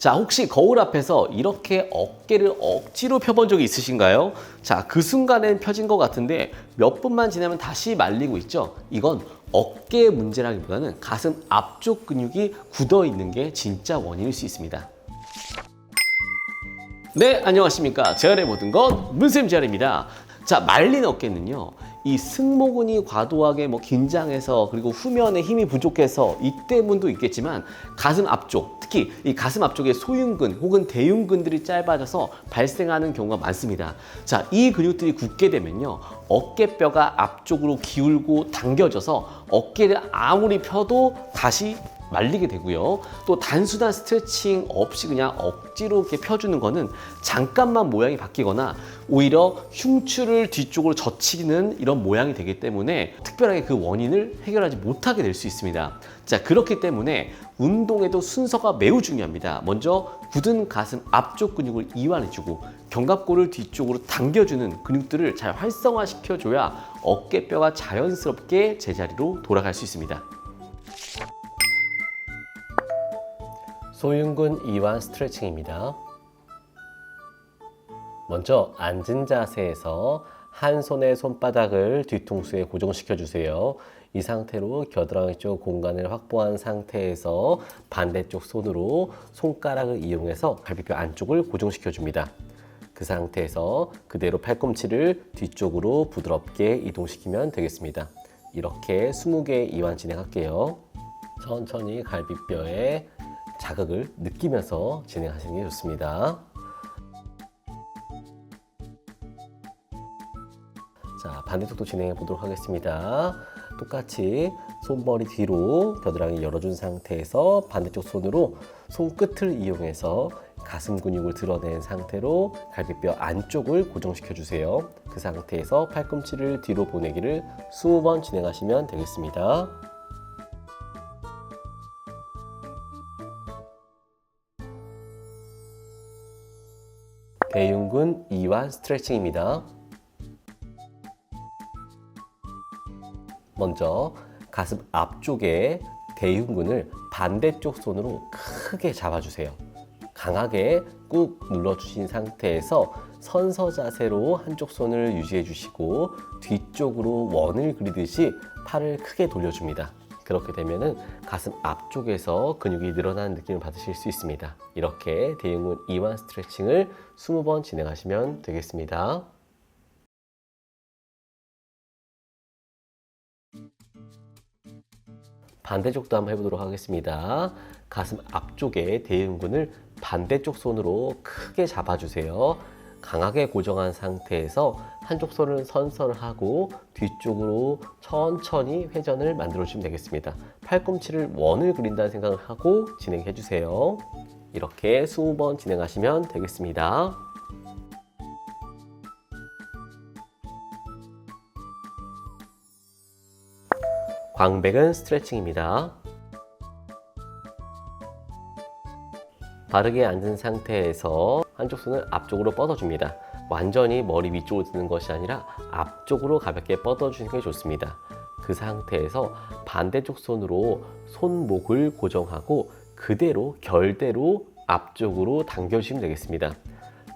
자, 혹시 거울 앞에서 이렇게 어깨를 억지로 펴본 적이 있으신가요? 자, 그 순간엔 펴진 것 같은데 몇 분만 지나면 다시 말리고 있죠? 이건 어깨 문제라기보다는 가슴 앞쪽 근육이 굳어 있는 게 진짜 원인일 수 있습니다. 네, 안녕하십니까. 재활의 모든 것 문쌤 재활입니다. 자, 말린 어깨는요. 이 승모근이 과도하게 뭐 긴장해서 그리고 후면에 힘이 부족해서 이 때문도 있겠지만 가슴 앞쪽, 특히 이 가슴 앞쪽에 소흉근 혹은 대흉근들이 짧아져서 발생하는 경우가 많습니다. 자, 이 근육들이 굳게 되면요. 어깨뼈가 앞쪽으로 기울고 당겨져서 어깨를 아무리 펴도 다시 말리게 되고요. 또 단순한 스트레칭 없이 그냥 억지로 이렇게 펴주는 거는 잠깐만 모양이 바뀌거나 오히려 흉추를 뒤쪽으로 젖히는 이런 모양이 되기 때문에 특별하게 그 원인을 해결하지 못하게 될 수 있습니다. 자, 그렇기 때문에 운동에도 순서가 매우 중요합니다. 먼저 굳은 가슴 앞쪽 근육을 이완해주고 견갑골을 뒤쪽으로 당겨주는 근육들을 잘 활성화시켜줘야 어깨뼈가 자연스럽게 제자리로 돌아갈 수 있습니다. 소흉근 이완 스트레칭입니다. 먼저 앉은 자세에서 한 손의 손바닥을 뒤통수에 고정시켜 주세요. 이 상태로 겨드랑이 쪽 공간을 확보한 상태에서 반대쪽 손으로 손가락을 이용해서 갈비뼈 안쪽을 고정시켜 줍니다. 그 상태에서 그대로 팔꿈치를 뒤쪽으로 부드럽게 이동시키면 되겠습니다. 이렇게 20개 이완 진행할게요. 천천히 갈비뼈에 자극을 느끼면서 진행하시는 게 좋습니다. 자, 반대쪽도 진행해 보도록 하겠습니다. 똑같이 손머리 뒤로 겨드랑이 열어준 상태에서 반대쪽 손으로 손끝을 이용해서 가슴 근육을 드러낸 상태로 갈비뼈 안쪽을 고정시켜 주세요. 그 상태에서 팔꿈치를 뒤로 보내기를 20번 진행하시면 되겠습니다. 대흉근 이완 스트레칭입니다. 먼저 가슴 앞쪽에 대흉근을 반대쪽 손으로 크게 잡아주세요. 강하게 꾹 눌러주신 상태에서 선서 자세로 한쪽 손을 유지해 주시고 뒤쪽으로 원을 그리듯이 팔을 크게 돌려줍니다. 그렇게 되면은 가슴 앞쪽에서 근육이 늘어나는 느낌을 받으실 수 있습니다. 이렇게 대흉근 이완 스트레칭을 20번 진행하시면 되겠습니다. 반대쪽도 한번 해보도록 하겠습니다. 가슴 앞쪽에 대흉근을 반대쪽 손으로 크게 잡아주세요. 강하게 고정한 상태에서 한쪽 손을 선선을 하고 뒤쪽으로 천천히 회전을 만들어 주시면 되겠습니다. 팔꿈치를 원을 그린다는 생각을 하고 진행해 주세요. 이렇게 20번 진행하시면 되겠습니다. 광배근 스트레칭입니다. 바르게 앉은 상태에서 한쪽 손을 앞쪽으로 뻗어줍니다. 완전히 머리 위쪽으로 드는 것이 아니라 앞쪽으로 가볍게 뻗어주는 게 좋습니다. 그 상태에서 반대쪽 손으로 손목을 고정하고 그대로 결대로 앞쪽으로 당겨주시면 되겠습니다.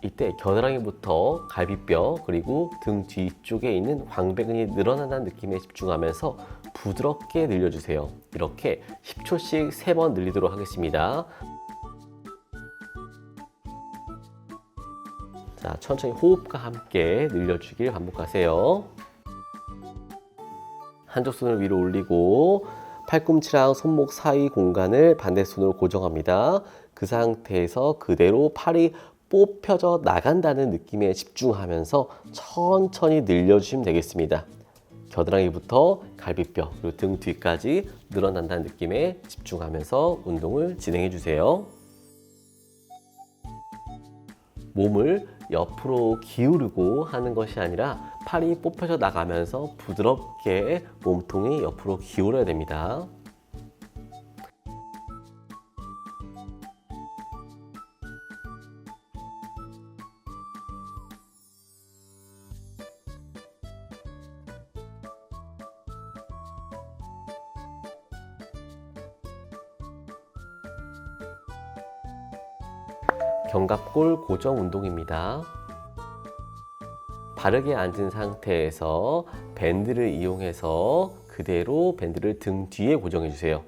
이때 겨드랑이부터 갈비뼈 그리고 등 뒤쪽에 있는 광배근이 늘어난다는 느낌에 집중하면서 부드럽게 늘려주세요. 이렇게 10초씩 3번 늘리도록 하겠습니다. 천천히 호흡과 함께 늘려주길 반복하세요. 한쪽 손을 위로 올리고 팔꿈치랑 손목 사이 공간을 반대 손으로 고정합니다. 그 상태에서 그대로 팔이 뽑혀져 나간다는 느낌에 집중하면서 천천히 늘려주시면 되겠습니다. 겨드랑이부터 갈비뼈 그리고 등 뒤까지 늘어난다는 느낌에 집중하면서 운동을 진행해 주세요. 몸을 옆으로 기울이고 하는 것이 아니라 팔이 뽑혀져 나가면서 부드럽게 몸통이 옆으로 기울어야 됩니다. 견갑골 고정 운동입니다. 바르게 앉은 상태에서 밴드를 이용해서 그대로 밴드를 등 뒤에 고정해 주세요.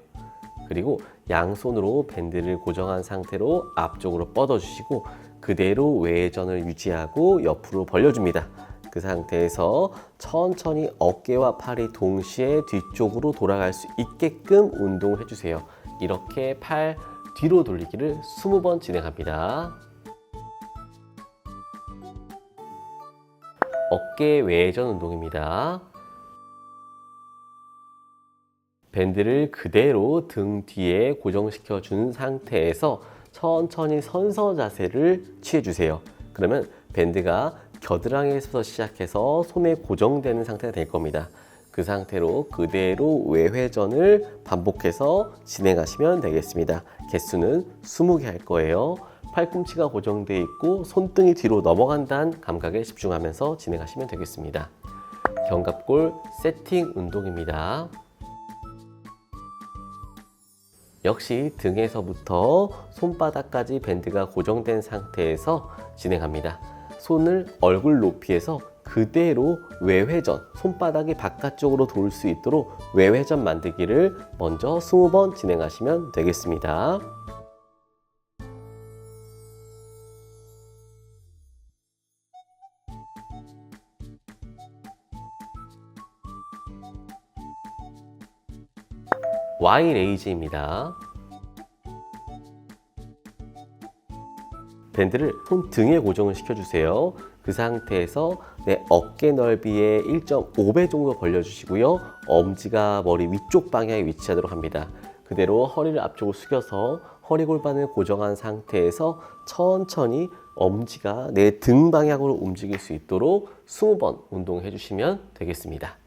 그리고 양손으로 밴드를 고정한 상태로 앞쪽으로 뻗어 주시고 그대로 외전을 유지하고 옆으로 벌려줍니다. 그 상태에서 천천히 어깨와 팔이 동시에 뒤쪽으로 돌아갈 수 있게끔 운동을 해주세요. 이렇게 팔 뒤로 돌리기를 20번 진행합니다. 어깨 외전 운동입니다. 밴드를 그대로 등 뒤에 고정시켜 준 상태에서 천천히 선서 자세를 취해 주세요. 그러면 밴드가 겨드랑이에서 시작해서 손에 고정되는 상태가 될 겁니다. 그 상태로 그대로 외회전을 반복해서 진행하시면 되겠습니다. 개수는 20개 할 거예요. 팔꿈치가 고정되어 있고 손등이 뒤로 넘어간다는 감각에 집중하면서 진행하시면 되겠습니다. 견갑골 세팅 운동입니다. 역시 등에서부터 손바닥까지 밴드가 고정된 상태에서 진행합니다. 손을 얼굴 높이에서 그대로 외회전, 손바닥이 바깥쪽으로 돌 수 있도록 외회전 만들기를 먼저 20번 진행하시면 되겠습니다. Y 레이즈입니다. 밴드를 손 등에 고정을 시켜주세요. 그 상태에서 내 어깨 넓이의 1.5배 정도 벌려주시고요. 엄지가 머리 위쪽 방향에 위치하도록 합니다. 그대로 허리를 앞쪽으로 숙여서 허리 골반을 고정한 상태에서 천천히 엄지가 내 등 방향으로 움직일 수 있도록 20번 운동해 주시면 되겠습니다.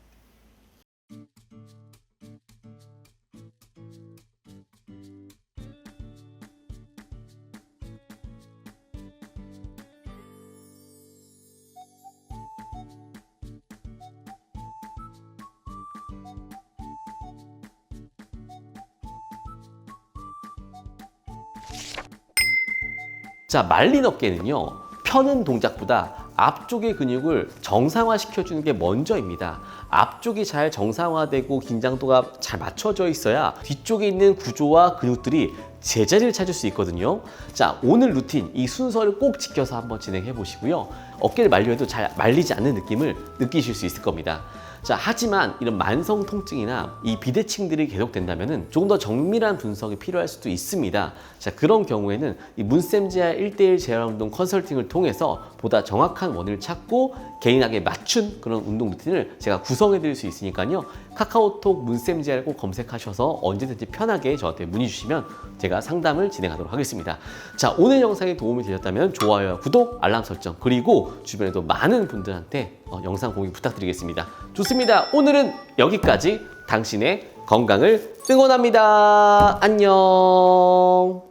자, 말린 어깨는요, 펴는 동작보다 앞쪽의 근육을 정상화시켜주는 게 먼저입니다. 앞쪽이 잘 정상화되고 긴장도가 잘 맞춰져 있어야 뒤쪽에 있는 구조와 근육들이 제자리를 찾을 수 있거든요. 자, 오늘 루틴 이 순서를 꼭 지켜서 한번 진행해 보시고요. 어깨를 말려도 잘 말리지 않는 느낌을 느끼실 수 있을 겁니다. 자, 하지만 이런 만성 통증이나 이 비대칭들이 계속된다면 조금 더 정밀한 분석이 필요할 수도 있습니다. 자, 그런 경우에는 이 문쌤지아 1대1 재활 운동 컨설팅을 통해서 보다 정확한 원인을 찾고 개인에게 맞춘 그런 운동 루틴을 제가 구성해 드릴 수 있으니까요. 카카오톡 문쌤지아를 꼭 검색하셔서 언제든지 편하게 저한테 문의 주시면 제가 상담을 진행하도록 하겠습니다. 자, 오늘 영상이 도움이 되셨다면 좋아요와 구독, 알람 설정, 그리고 주변에도 많은 분들한테 어, 영상 공유 부탁드리겠습니다. 좋습니다. 오늘은 여기까지 당신의 건강을 응원합니다. 안녕.